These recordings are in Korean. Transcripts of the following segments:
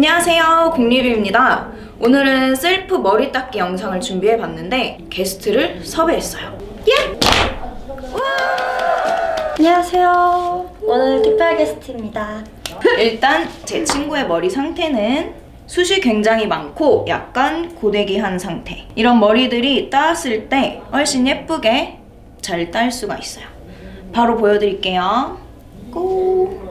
안녕하세요 공리뷰입니다 오늘은 셀프 머리 닦기 영상을 준비해 봤는데 게스트를 섭외했어요 예! 안녕하세요. 오늘 특별 게스트입니다. 일단 제 친구의 머리 상태는 숱이 굉장히 많고 약간 고데기한 상태 이런 머리들이 따았을 때 훨씬 예쁘게 잘 딸 수가 있어요 바로 보여드릴게요 고!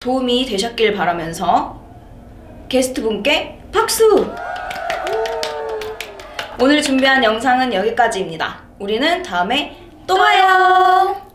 도움이 되셨길 바라면서 게스트분께 박수! 오늘 준비한 영상은 여기까지입니다. 우리는 다음에 또 봐요!